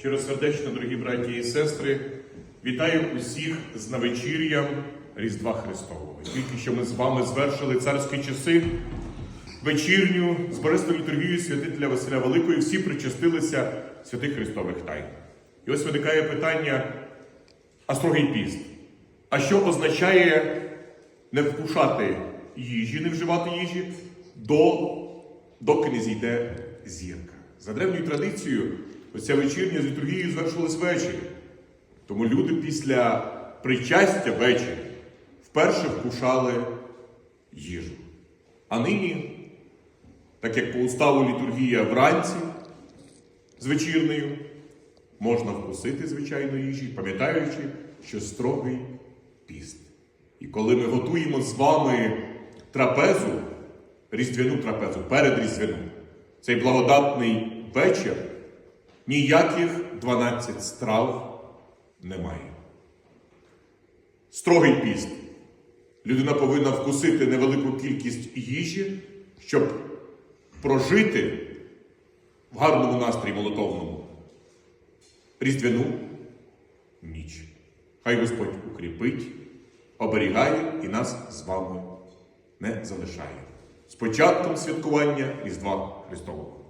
Щиросердечно, дорогі браті і сестри, вітаю усіх з навечір'ям Різдва Христового. Тільки що ми з вами звершили царські часи, вечірню з Борисної літургії святителя Василя Великого, і всі причастилися святих Христових тайн. І ось виникає питання, а строгий піст. А що означає не вкушати їжі, не вживати їжі до, доки не зійде зірка? За древньою традицією, оця вечірня з літургією звершилась ввечері. Тому люди після причастя ввечері вперше вкушали їжу. А нині, так як по уставу літургія вранці з вечірнею, можна вкусити звичайно їжі, пам'ятаючи, що строгий піст. І коли ми готуємо з вами трапезу, різдвяну трапезу, перед різдвяну, цей благодатний вечір, ніяких 12 страв немає. Строгий піст. Людина повинна вкусити невелику кількість їжі, щоб прожити в гарному настрої молотовному різдвяну ніч. Хай Господь укріпить, оберігає і нас з вами не залишає. З початком святкування Різдва Христового.